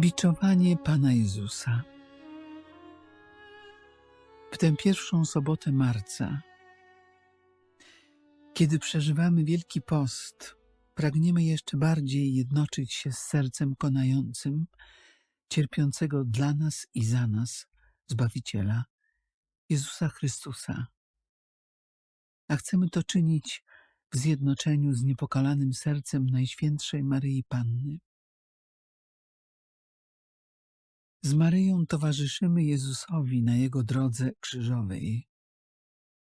Biczowanie Pana Jezusa. W tę pierwszą sobotę marca, kiedy przeżywamy Wielki Post, pragniemy jeszcze bardziej jednoczyć się z sercem konającym, cierpiącego dla nas i za nas Zbawiciela, Jezusa Chrystusa. A chcemy to czynić w zjednoczeniu z niepokalanym sercem Najświętszej Maryi Panny. Z Maryją towarzyszymy Jezusowi na Jego drodze krzyżowej.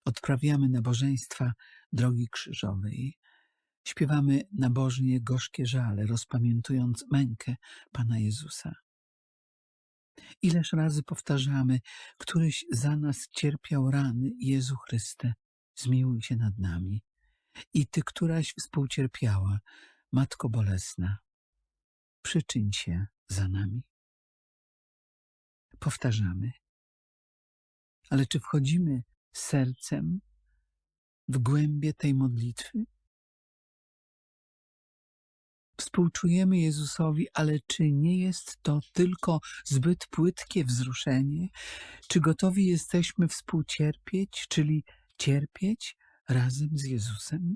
Odprawiamy nabożeństwa drogi krzyżowej. Śpiewamy nabożnie gorzkie żale, rozpamiętując mękę Pana Jezusa. Ileż razy powtarzamy, któryś za nas cierpiał rany, Jezu Chryste, zmiłuj się nad nami. I Ty, któraś współcierpiała, Matko Bolesna, przyczyń się za nami. Powtarzamy. Ale czy wchodzimy sercem w głębie tej modlitwy? Współczujemy Jezusowi, ale czy nie jest to tylko zbyt płytkie wzruszenie? Czy gotowi jesteśmy współcierpieć, czyli cierpieć razem z Jezusem?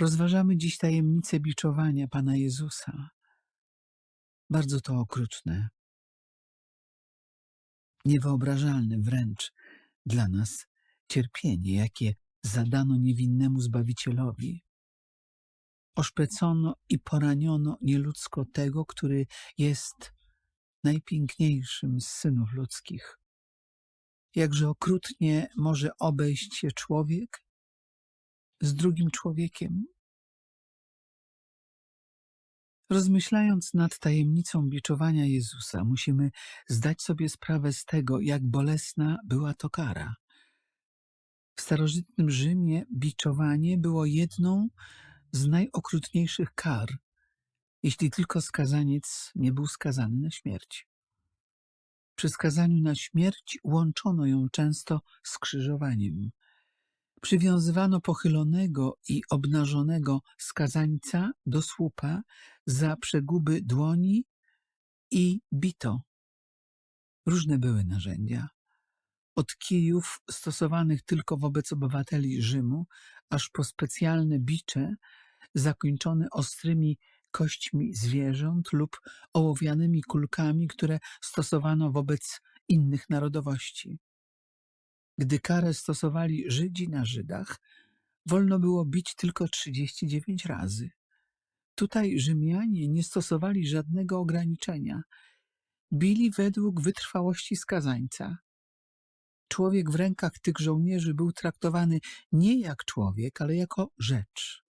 Rozważamy dziś tajemnicę biczowania Pana Jezusa. Bardzo to okrutne, niewyobrażalne wręcz dla nas cierpienie, jakie zadano niewinnemu Zbawicielowi. Oszpecono i poraniono nieludzko tego, który jest najpiękniejszym z synów ludzkich. Jakże okrutnie może obejść się człowiek z drugim człowiekiem. Rozmyślając nad tajemnicą biczowania Jezusa, musimy zdać sobie sprawę z tego, jak bolesna była to kara. W starożytnym Rzymie biczowanie było jedną z najokrutniejszych kar, jeśli tylko skazaniec nie był skazany na śmierć. Przy skazaniu na śmierć łączono ją często z krzyżowaniem. Przywiązywano pochylonego i obnażonego skazańca do słupa za przeguby dłoni i bito. Różne były narzędzia. Od kijów stosowanych tylko wobec obywateli Rzymu, aż po specjalne bicze zakończone ostrymi kośćmi zwierząt lub ołowianymi kulkami, które stosowano wobec innych narodowości. Gdy karę stosowali Żydzi na Żydach, wolno było bić tylko 39 razy. Tutaj Rzymianie nie stosowali żadnego ograniczenia. Bili według wytrwałości skazańca. Człowiek w rękach tych żołnierzy był traktowany nie jak człowiek, ale jako rzecz.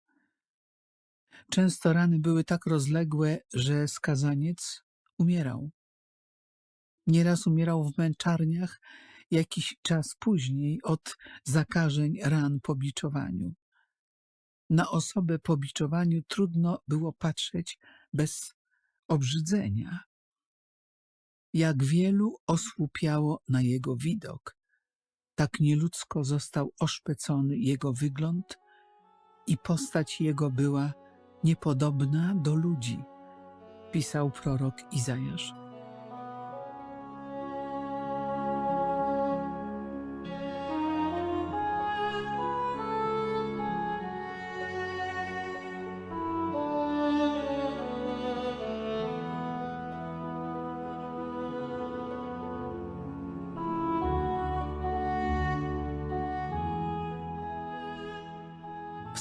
Często rany były tak rozległe, że skazaniec umierał. Nieraz umierał w męczarniach, jakiś czas później od zakażeń ran po biczowaniu. Na osobę po biczowaniu trudno było patrzeć bez obrzydzenia. Jak wielu osłupiało na jego widok, tak nieludzko został oszpecony jego wygląd i postać jego była niepodobna do ludzi, pisał prorok Izajasz.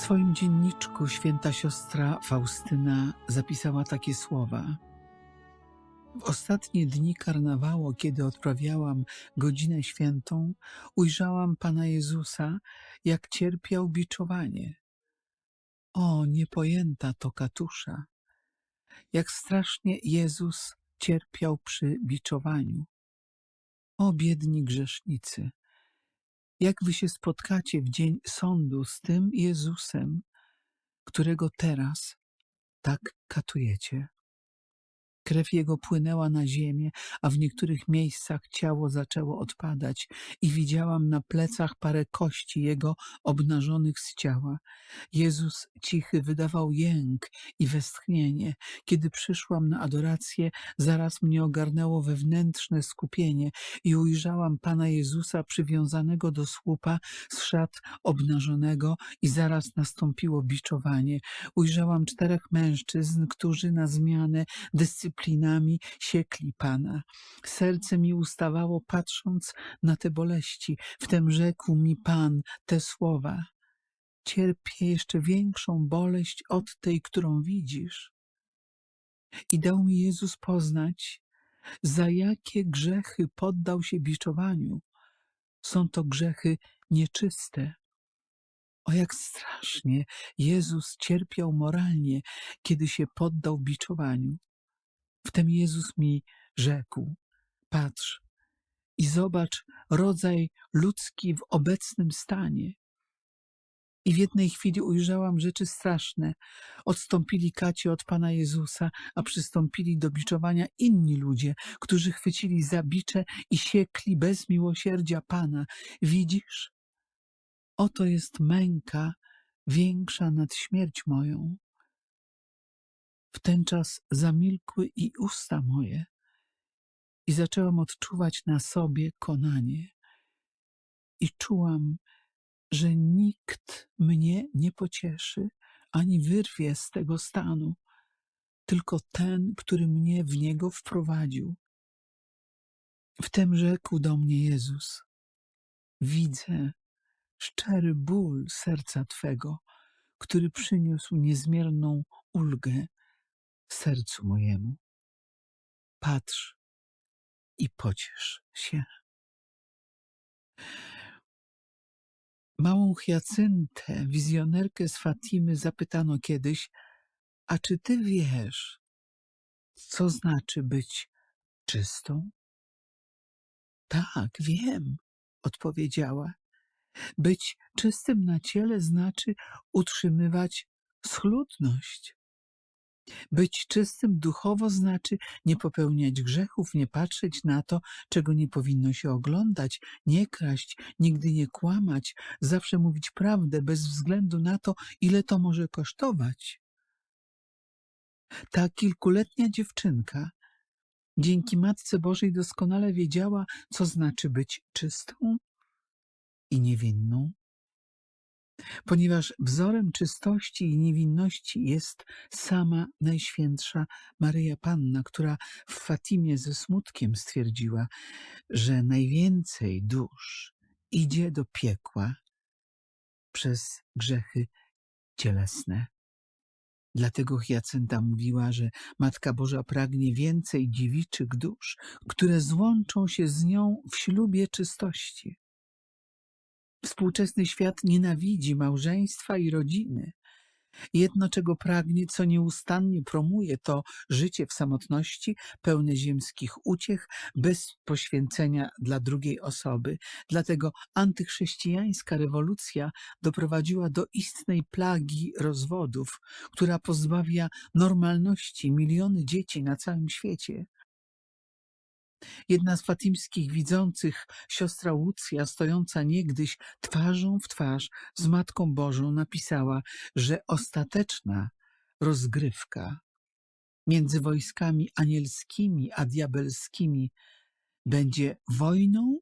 Swoim dzienniczku święta siostra Faustyna zapisała takie słowa. W ostatnie dni karnawału, kiedy odprawiałam godzinę świętą, ujrzałam Pana Jezusa, jak cierpiał biczowanie. O, niepojęta to katusza! Jak strasznie Jezus cierpiał przy biczowaniu. O, biedni grzesznicy! Jak wy się spotkacie w dzień sądu z tym Jezusem, którego teraz tak katujecie? Krew jego płynęła na ziemię, a w niektórych miejscach ciało zaczęło odpadać i widziałam na plecach parę kości jego obnażonych z ciała. Jezus cichy wydawał jęk i westchnienie. Kiedy przyszłam na adorację, zaraz mnie ogarnęło wewnętrzne skupienie i ujrzałam Pana Jezusa przywiązanego do słupa z szat obnażonego i zaraz nastąpiło biczowanie. Ujrzałam czterech mężczyzn, którzy na zmianę dyscyplinami siekli Pana. Serce mi ustawało patrząc na te boleści. Wtem rzekł mi Pan te słowa. Cierpię jeszcze większą boleść od tej, którą widzisz. I dał mi Jezus poznać, za jakie grzechy poddał się biczowaniu. Są to grzechy nieczyste. O jak strasznie Jezus cierpiał moralnie, kiedy się poddał biczowaniu. Wtem Jezus mi rzekł: Patrz i zobacz rodzaj ludzki w obecnym stanie. I w jednej chwili ujrzałam rzeczy straszne. Odstąpili kaci od Pana Jezusa, a przystąpili do biczowania inni ludzie, którzy chwycili za bicze i siekli bez miłosierdzia Pana. Widzisz? Oto jest męka większa nad śmierć moją. W ten czas zamilkły i usta moje, i zaczęłam odczuwać na sobie konanie. I czułam, że nikt mnie nie pocieszy ani wyrwie z tego stanu, tylko ten, który mnie w niego wprowadził. Wtem rzekł do mnie Jezus: Widzę szczery ból serca Twego, który przyniósł niezmierną ulgę sercu mojemu. Patrz i pociesz się. Małą Hyacyntę, wizjonerkę z Fatimy, zapytano kiedyś, a czy ty wiesz, co znaczy być czystą? Tak, wiem, odpowiedziała. Być czystym na ciele znaczy utrzymywać schludność. Być czystym duchowo znaczy nie popełniać grzechów, nie patrzeć na to, czego nie powinno się oglądać, nie kraść, nigdy nie kłamać, zawsze mówić prawdę bez względu na to, ile to może kosztować. Ta kilkuletnia dziewczynka dzięki Matce Bożej doskonale wiedziała, co znaczy być czystą i niewinną. Ponieważ wzorem czystości i niewinności jest sama Najświętsza Maryja Panna, która w Fatimie ze smutkiem stwierdziła, że najwięcej dusz idzie do piekła przez grzechy cielesne. Dlatego Hyacynta mówiła, że Matka Boża pragnie więcej dziewiczych dusz, które złączą się z nią w ślubie czystości. Współczesny świat nienawidzi małżeństwa i rodziny. Jedno, czego pragnie, co nieustannie promuje, to życie w samotności, pełne ziemskich uciech, bez poświęcenia dla drugiej osoby. Dlatego antychrześcijańska rewolucja doprowadziła do istnej plagi rozwodów, która pozbawia normalności miliony dzieci na całym świecie. Jedna z fatimskich widzących, siostra Łucja, stojąca niegdyś twarzą w twarz z Matką Bożą, napisała, że ostateczna rozgrywka między wojskami anielskimi a diabelskimi będzie wojną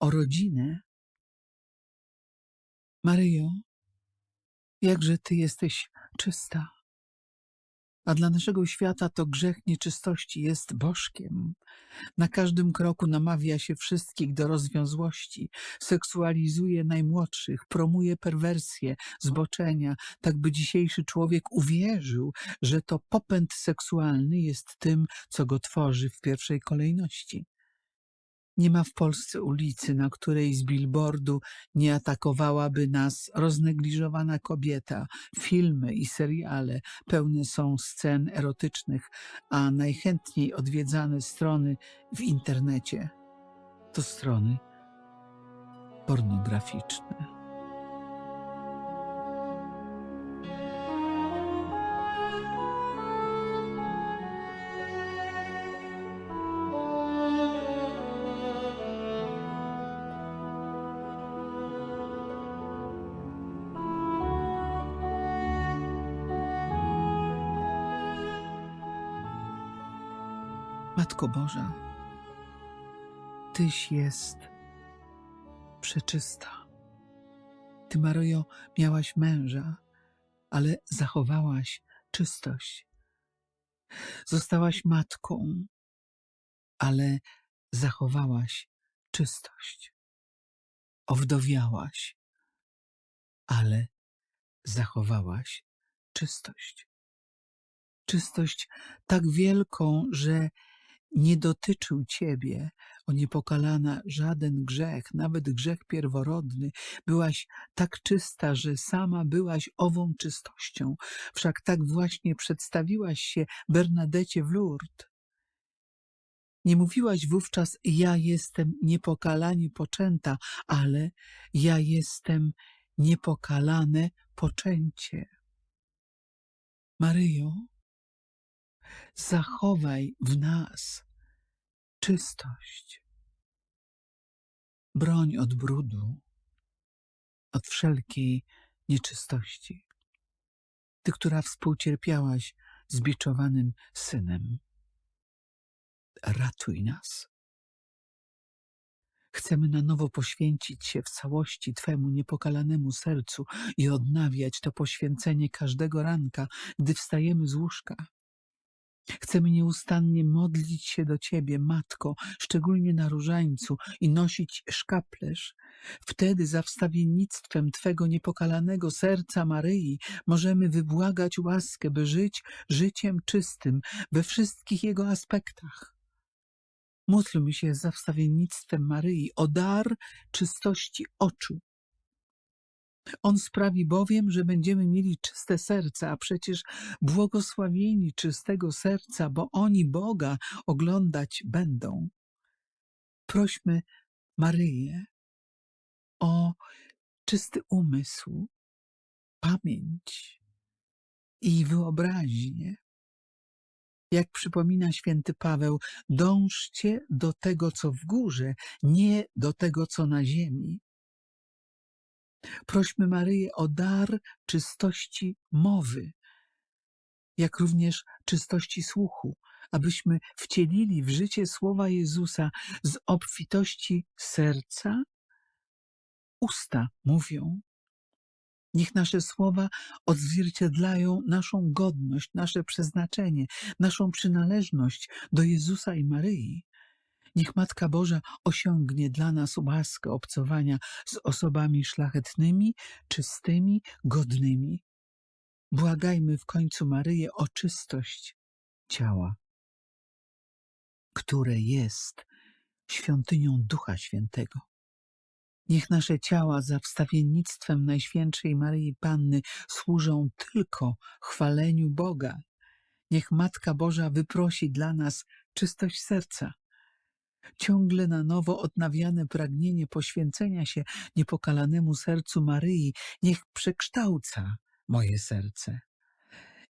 o rodzinę. Maryjo, jakże Ty jesteś czysta. A dla naszego świata to grzech nieczystości jest bożkiem. Na każdym kroku namawia się wszystkich do rozwiązłości, seksualizuje najmłodszych, promuje perwersję, zboczenia, tak by dzisiejszy człowiek uwierzył, że to popęd seksualny jest tym, co go tworzy w pierwszej kolejności. Nie ma w Polsce ulicy, na której z billboardu nie atakowałaby nas roznegliżowana kobieta. Filmy i seriale pełne są scen erotycznych, a najchętniej odwiedzane strony w internecie to strony pornograficzne. Matko Boża, Tyś jest przeczysta. Ty, Maryjo, miałaś męża, ale zachowałaś czystość. Zostałaś matką, ale zachowałaś czystość. Owdowiałaś, ale zachowałaś czystość. Czystość tak wielką, że nie dotyczył ciebie, o niepokalana, żaden grzech, nawet grzech pierworodny. Byłaś tak czysta, że sama byłaś ową czystością. Wszak tak właśnie przedstawiłaś się Bernadecie w Lourdes. Nie mówiłaś wówczas, ja jestem niepokalanie poczęta, ale ja jestem niepokalane poczęcie. Maryjo, zachowaj w nas czystość. Broń od brudu, od wszelkiej nieczystości. Ty, która współcierpiałaś z biczowanym synem, ratuj nas. Chcemy na nowo poświęcić się w całości Twemu niepokalanemu sercu i odnawiać to poświęcenie każdego ranka, gdy wstajemy z łóżka. Chcemy nieustannie modlić się do Ciebie, Matko, szczególnie na różańcu i nosić szkaplerz. Wtedy za wstawiennictwem Twego niepokalanego serca Maryi możemy wybłagać łaskę, by żyć życiem czystym we wszystkich jego aspektach. Módlmy się za wstawiennictwem Maryi o dar czystości oczu. On sprawi bowiem, że będziemy mieli czyste serca, a przecież błogosławieni czystego serca, bo oni Boga oglądać będą. Prośmy Maryję o czysty umysł, pamięć i wyobraźnię. Jak przypomina święty Paweł, dążcie do tego, co w górze, nie do tego, co na ziemi. Prośmy Maryję o dar czystości mowy, jak również czystości słuchu, abyśmy wcielili w życie słowa Jezusa z obfitości serca. Usta mówią. Niech nasze słowa odzwierciedlają naszą godność, nasze przeznaczenie, naszą przynależność do Jezusa i Maryi. Niech Matka Boża osiągnie dla nas łaskę obcowania z osobami szlachetnymi, czystymi, godnymi. Błagajmy w końcu Maryję o czystość ciała, które jest świątynią Ducha Świętego. Niech nasze ciała za wstawiennictwem Najświętszej Maryi Panny służą tylko chwaleniu Boga. Niech Matka Boża wyprosi dla nas czystość serca ciągle na nowo odnawiane pragnienie poświęcenia się niepokalanemu sercu Maryi, niech przekształca moje serce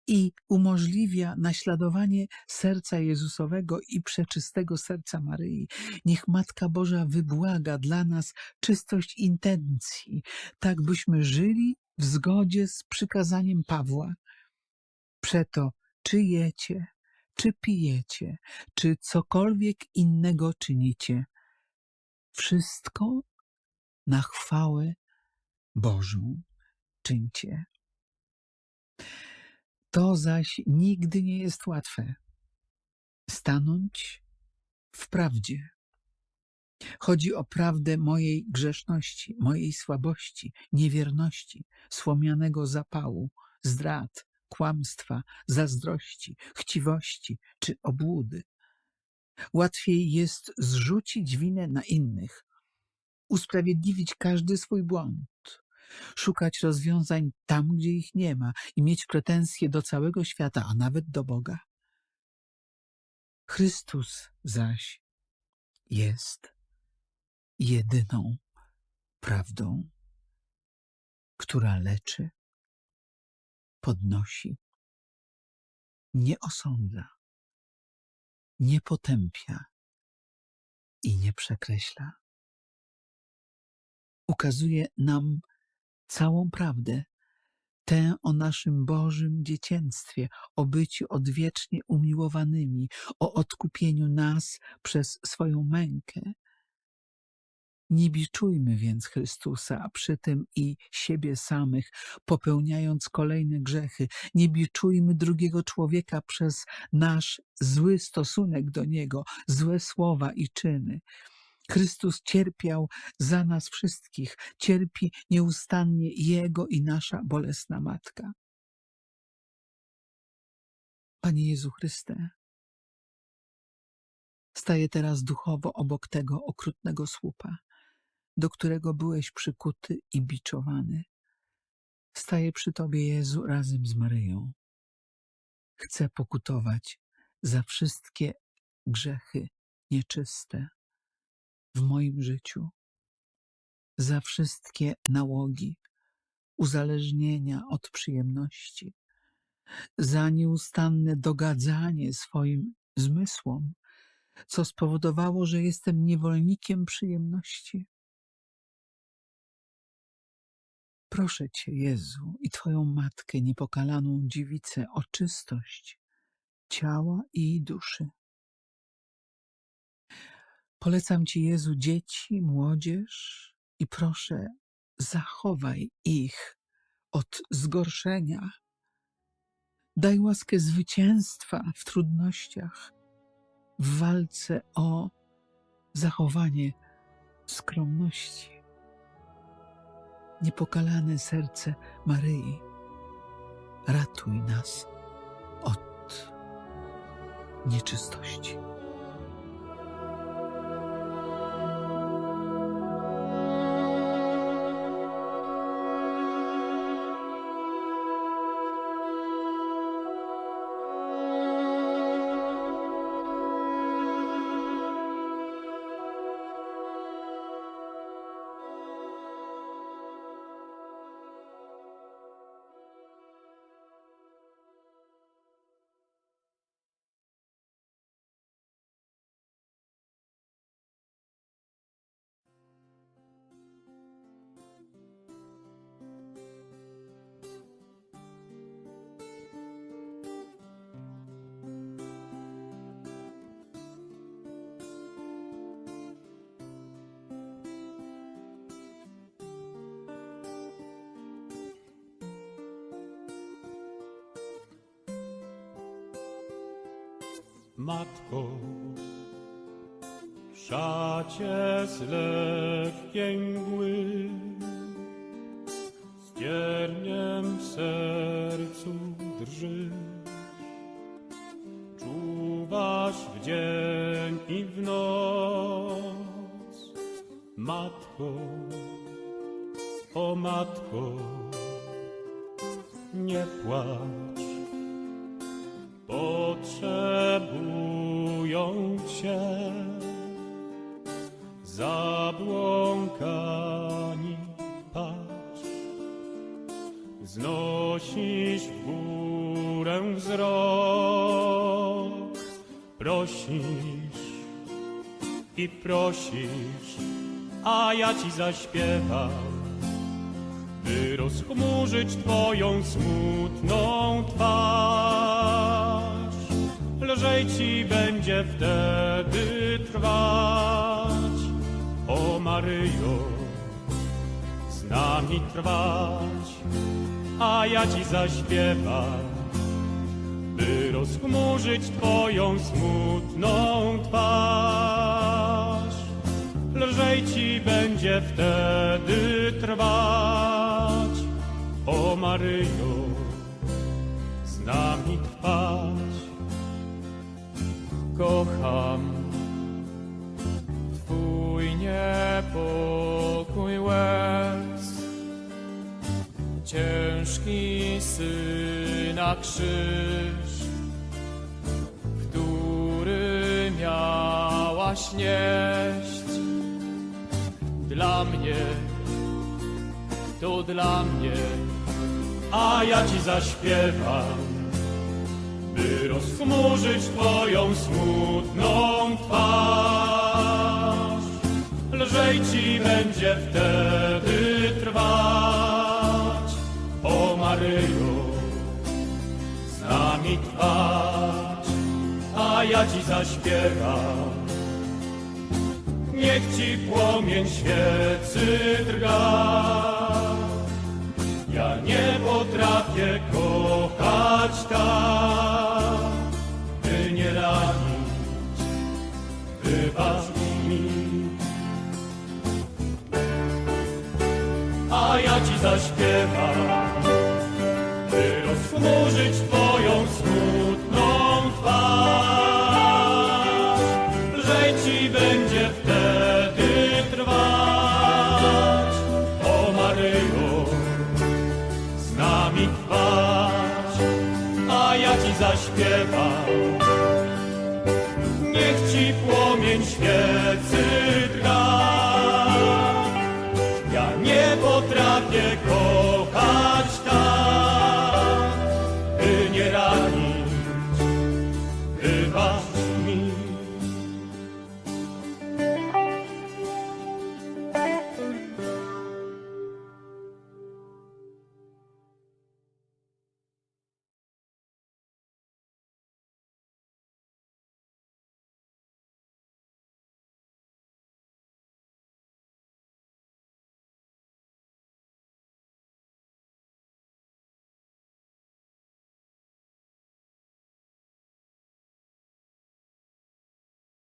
i umożliwia naśladowanie serca Jezusowego i przeczystego serca Maryi. Niech Matka Boża wybłaga dla nas czystość intencji, tak byśmy żyli w zgodzie z przykazaniem Pawła. Przeto czy jecie, czy pijecie, czy cokolwiek innego czynicie, wszystko na chwałę Bożą czyńcie. To zaś nigdy nie jest łatwe. Stanąć w prawdzie. Chodzi o prawdę mojej grzeszności, mojej słabości, niewierności, słomianego zapału, zdrad, kłamstwa, zazdrości, chciwości czy obłudy. Łatwiej jest zrzucić winę na innych, usprawiedliwić każdy swój błąd, szukać rozwiązań tam, gdzie ich nie ma i mieć pretensje do całego świata, a nawet do Boga. Chrystus zaś jest jedyną prawdą, która leczy, podnosi, nie osądza, nie potępia i nie przekreśla. Ukazuje nam całą prawdę, tę o naszym Bożym dziecięctwie, o byciu odwiecznie umiłowanymi, o odkupieniu nas przez swoją mękę. Nie biczujmy więc Chrystusa, a przy tym i siebie samych, popełniając kolejne grzechy. Nie biczujmy drugiego człowieka przez nasz zły stosunek do niego, złe słowa i czyny. Chrystus cierpiał za nas wszystkich, cierpi nieustannie Jego i nasza bolesna Matka. Panie Jezu Chryste, staję teraz duchowo obok tego okrutnego słupa, do którego byłeś przykuty i biczowany. Staję przy Tobie, Jezu, razem z Maryją. Chcę pokutować za wszystkie grzechy nieczyste w moim życiu, za wszystkie nałogi, uzależnienia od przyjemności, za nieustanne dogadzanie swoim zmysłom, co spowodowało, że jestem niewolnikiem przyjemności. Proszę Cię, Jezu, i Twoją Matkę niepokalaną dziewicę o czystość ciała i duszy. Polecam Ci, Jezu, dzieci, młodzież i proszę, zachowaj ich od zgorszenia. Daj łaskę zwycięstwa w trudnościach, w walce o zachowanie skromności. Niepokalane serce Maryi, ratuj nas od nieczystości. Matko, w szacie z lekkiej mgły, z w sercu drżysz. Czuwasz w dzień i w noc, Matko, o Matko, nie płacz potrzebują Cię zabłąkani patrz znosisz w górę wzrok prosisz i prosisz a ja Ci zaśpiewam by rozchmurzyć Twoją smutną twarz. Lżej Ci będzie wtedy trwać, o Maryjo, z nami trwać, a ja Ci zaśpiewam, by rozchmurzyć Twoją smutną twarz. Lżej Ci będzie wtedy trwać, o Maryjo, z nami trwać. Kocham. Twój niepokój łez, ciężki syna krzyż, który miałaś nieść. Dla mnie, to dla mnie, a ja ci zaśpiewam, by rozchmurzyć twoją smutną twarz. Lżej ci będzie wtedy trwać, o Maryjo, z nami trwać, a ja ci zaśpiewam. Niech ci płomień świecy drga. Ja nie potrafię kochać tak. A ja ci zaśpiewam, by rozchmurzyć not yet.